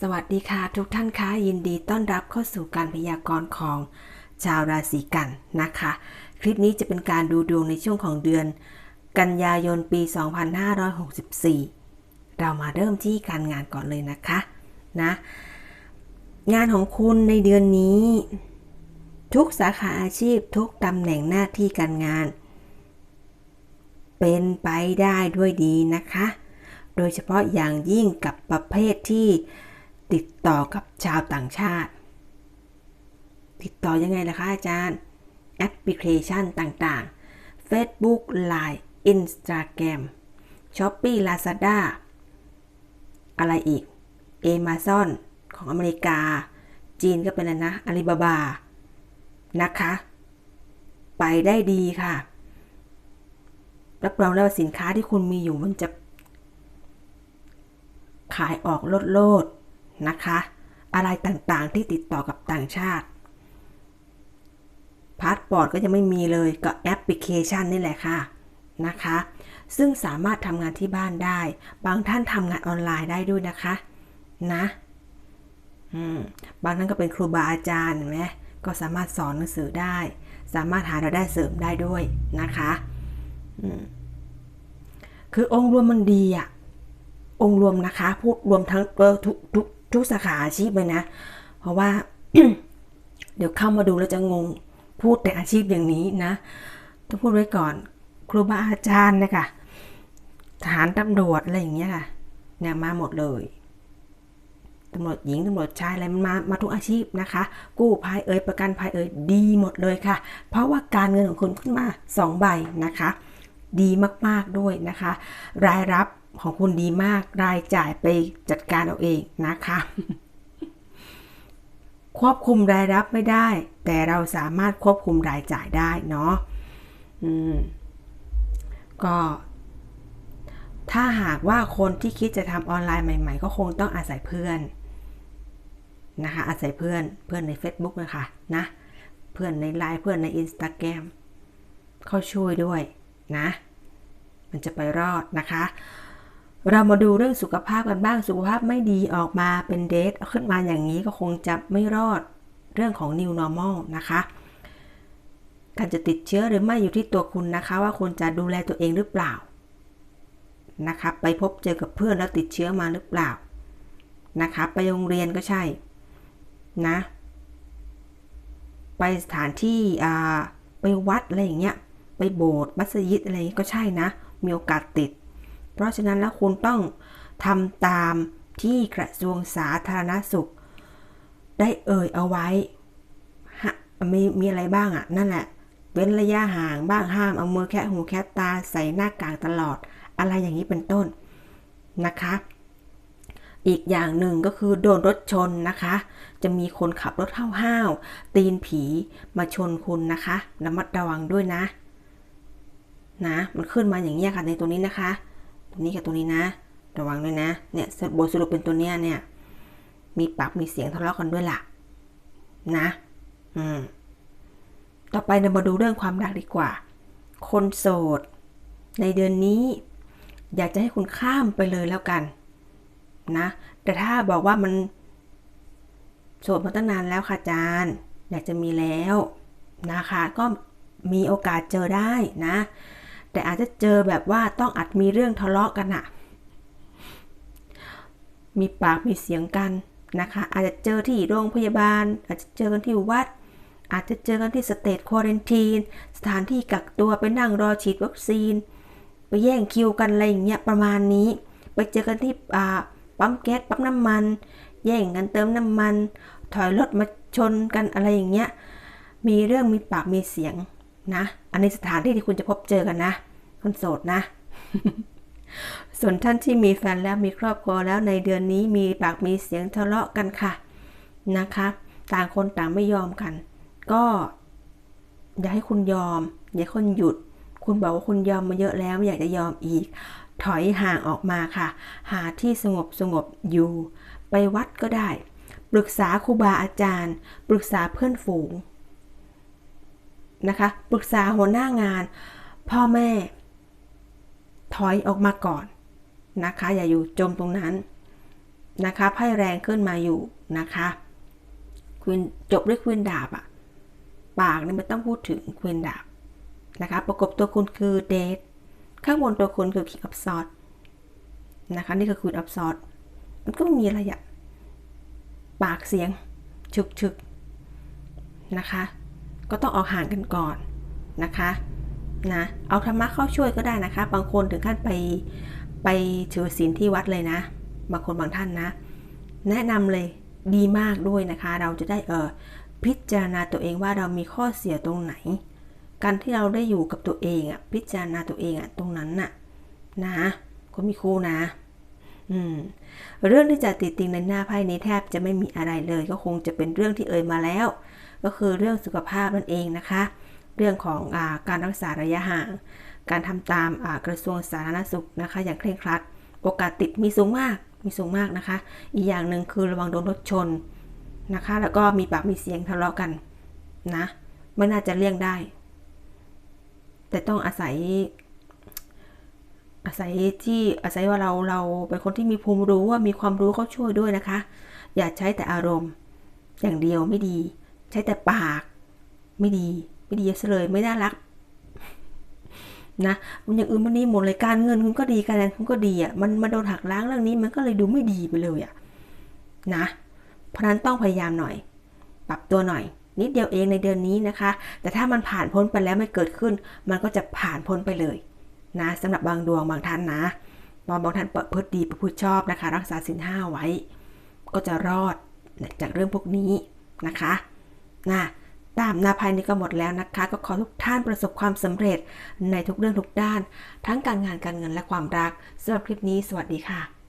สวัสดีค่ะทุกท่านคะยินดีต้อนรับเข้าสู่การพยากรณ์ของชาวราศีกันนะคะ คลิปนี้จะเป็นการดูดวงในช่วงของเดือน กันยายนปี 2564 เรามาเริ่มที่การงานก่อนเลยนะคะนะ งานของคุณในเดือนนี้ ทุกสาขาอาชีพทุกตำแหน่งหน้าที่การงาน เป็นไปได้ด้วยดีนะคะ โดยเฉพาะอย่างยิ่งกับประเภทที่ ติดต่อกับชาวต่างชาติ ติดต่อยังไงล่ะคะอาจารย์ แอปพลิเคชันต่างๆ Facebook Line Instagram Shopee Lazada อะไรอีก Amazon ของอเมริกา จีนก็เป็นอะไรนะอาลีบาบา นะคะ ไปได้ดีค่ะ รับรองได้ว่าสินค้าที่คุณมีอยู่มันจะขายออกลดโลดๆ นะคะ อะไรต่างๆที่ติดต่อกับต่างชาติพาสปอร์ตก็จะไม่มีเลยก็แอปพลิเคชันนี่แหละค่ะนะคะ ซึ่งสามารถทำงานที่บ้านได้ บางท่านทำงานออนไลน์ได้ด้วยนะคะนะบางท่านก็เป็นครูบาอาจารย์เห็นไหมก็สามารถสอนหนังสือได้ สามารถหารายได้เสริมได้ด้วยนะคะคือองค์รวมมันดีอะองค์รวมนะคะพูดรวมทั้งทุกทุก ทุกสาขาอาชีพเลยนะ เพราะว่าเดี๋ยวเข้ามาดูแล้วจะงงพูดแต่อาชีพอย่างนี้นะต้องพูดไว้ก่อน ครูบาอาจารย์นะคะทหารตำรวจอะไรอย่างเงี้ยค่ะเนี่ยมาหมดเลยตำรวจหญิงตำรวจชายอะไรมันมามาทุกอาชีพนะคะ กู้ภัยเอ่ยประกันภัยเอ่ยดีหมดเลยค่ะ เพราะว่าการเงินของคุณขึ้นมา 2 ใบนะคะ ดีมากๆด้วยนะคะ รายรับ ของคุณดีมากรายจ่ายไปจัดการเอาเองนะคะ ควบคุมรายรับไม่ได้ แต่เราสามารถควบคุมรายจ่ายได้เนาะอืมก็ ถ้าหากว่าคนที่คิดจะทำออนไลน์ใหม่ ๆ ก็คงต้องอาศัยเพื่อนนะคะอาศัยเพื่อนเพื่อนใน Facebook นะคะนะเพื่อนในไลน์เพื่อนใน Instagram เข้าช่วยด้วยนะ มันจะไปรอดนะคะ เรามาดูเรื่องสุขภาพกันบ้างสุขภาพไม่ดีออกมาเป็นเดทขึ้นมาอย่างนี้ก็คงจะไม่รอดเรื่องของ new normal นะคะ การจะติดเชื้อหรือไม่อยู่ที่ตัวคุณนะคะ ว่าคุณจะดูแลตัวเองหรือเปล่านะคะไปพบเจอกับเพื่อนแล้วติดเชื้อมาหรือเปล่านะคะไปโรงเรียนก็ใช่นะไปสถานที่อ่าไปวัดอะไรอย่างเงี้ยไปโบสถ์มัสยิดอะไรก็ใช่นะ มีโอกาสติด เพราะฉะนั้นแล้วคุณต้องทำตามที่กระทรวงสาธารณสุข ได้เอ่ยเอาไว้มีมีอะไรบ้างอะ่ะ นั่นแหละ เว้นระยะห่างบ้างห้ามเอามือแค่หูแค่ตาใส่หน้ากากตลอด อะไรอย่างนี้เป็นต้นนะคะ อีกอย่างหนึ่งก็คือโดนรถชนนะคะ จะมีคนขับรถห้าวๆตีนผีมาชนคุณนะคะระมัดระวังด้วยนะ นะ มันขึ้นมาอย่างนี้ค่ะในตัวนี้นะคะ ตัวนี้กับตัวนี้นะ ระวังด้วยนะ เนี่ยบทสรุปเป็นตัวเนี้ยเนี่ย มีปากมีเสียงทะเลาะกันด้วยล่ะ นะ อืม ต่อไปเรามาดูเรื่องความรักดีกว่า คนโสด ในเดือนนี้ อยากจะให้คุณข้ามไปเลยแล้วกัน นะ แต่ถ้าบอกว่ามันโสดมาตั้งนานแล้วค่ะอาจารย์ อยากจะมีแล้วนะคะ ก็มีโอกาสเจอได้นะ แต่อาจจะเจอแบบว่าต้องอัดมีเรื่องทะเลาะกันอะมีปากมีเสียงกันนะคะ อาจจะเจอที่โรงพยาบาล อาจจะเจอกันที่วัด อาจจะเจอกันที่สเตทควอเรนทีนสถานที่กักตัวไปนั่งรอฉีดวัคซีน ไปแย่งคิวกันอะไรอย่างเงี้ยประมาณนี้ ไปเจอกันที่ปั๊มแก๊สปั๊มน้ำมัน แย่งกันเติมน้ำมัน ถอยรถมาชนกันอะไรอย่างเงี้ยมีเรื่องมีปากมีเสียง นะ อันนี้สถานที่ที่คุณจะพบเจอกันนะ คนโสดนะ ส่วนท่านที่มีแฟนแล้วมีครอบครัวแล้วในเดือนนี้มีปากมีเสียงทะเลาะกันค่ะนะคะ ต่างคนต่างไม่ยอมกัน ก็ อย่าให้คุณยอม อย่าคุณหยุด คุณบอกว่าคุณยอมมาเยอะแล้วไม่อยากจะยอมอีก ถอยห่างออกมาค่ะ หาที่สงบสงบอยู่ ไปวัดก็ได้ ปรึกษาครูบาอาจารย์ ปรึกษาเพื่อนฝูง นะคะปรึกษาหัวหน้างาน พ่อแม่ ถอยออกมาก่อนนะคะ อย่าอยู่จมตรงนั้นนะคะไพ่แรงขึ้นมาอยู่นะคะควีนจบด้วยควีนดาบอะปากนี่ไม่ต้องพูดถึงควีนดาบนะคะ ประกบตัวคุณคือเดทข้างบนตัวคุณคือคิงอัพซอดนะคะนี่คือควีนอัพซอดมันก็ไม่มีอะไรอะปากเสียงฉึกฉึกนะคะ ก็ต้องออกห่างกันก่อนนะคะนะเอาธรรมะเข้าช่วยก็ได้นะคะ บางคนถึงขั้นไปไปถือศีลที่วัดเลยนะ บางคนบางท่านนะ แนะนำเลยดีมากด้วยนะคะ เราจะได้เออพิจารณาตัวเองว่าเรามีข้อเสียตรงไหน การที่เราได้อยู่กับตัวเองอะพิจารณาตัวเองอะตรงนั้นน่ะนะก็มีคู่นะอืมเรื่องที่จะติดติงในหน้าไพ่นี้แทบจะไม่มีอะไรเลย ก็คงจะเป็นเรื่องที่เอ่ยมาแล้ว ก็คือเรื่องสุขภาพนั่นเองนะคะ เรื่องของอการรักษาระยะห่าง การทำตามกระทรวงสาธารณสุขนะคะ อย่างเคร่งครัด โอกาสติดมีสูงมากมีสูงมากนะคะ อีกอย่างหนึ่งคือระวังโดนรถชนนะคะ แล้วก็มีปากมีเสียงทะเลาะกันนะไม่น่าจะเลี่ยงได้ แต่ต้องอาศัย อาศัยที่อาศัยว่าเราเราเป็นคนที่มีภูมิรู้ว่ามีความรู้เขาช่วยด้วยนะคะ อย่าใช้แต่อารมณ์ อย่างเดียวไม่ดี ใช้แต่ปาก ไม่ดี ไม่ดีซะเลยไม่น่ารัก นะมันอย่างอื่นมันนี่หมดเลยการเงินคุณก็ดีการงานคุณก็ดีอะมันมาโดนหักล้างเรื่องนี้มันก็เลยดูไม่ดีไปเลยอะนะเพราะนั้นต้องพยายามหน่อย ปรับตัวหน่อย นิดเดียวเองในเดือนนี้นะคะ แต่ถ้ามันผ่านพ้นไปแล้วไม่เกิดขึ้น มันก็จะผ่านพ้นไปเลย นะสำหรับบางดวงบางท่านนะบางบางท่านเปิดพฤติดีประพฤติชอบนะคะ รักษาสินห้าไว้ ก็จะรอดจากเรื่องพวกนี้นะคะ นะตามนาภัยนี้ก็หมดแล้วนะคะ ก็ขอทุกท่านประสบความสำเร็จในทุกเรื่องทุกด้าน ทั้งการงานการเงินและความรักสำหรับคลิปนี้ สวัสดีค่ะ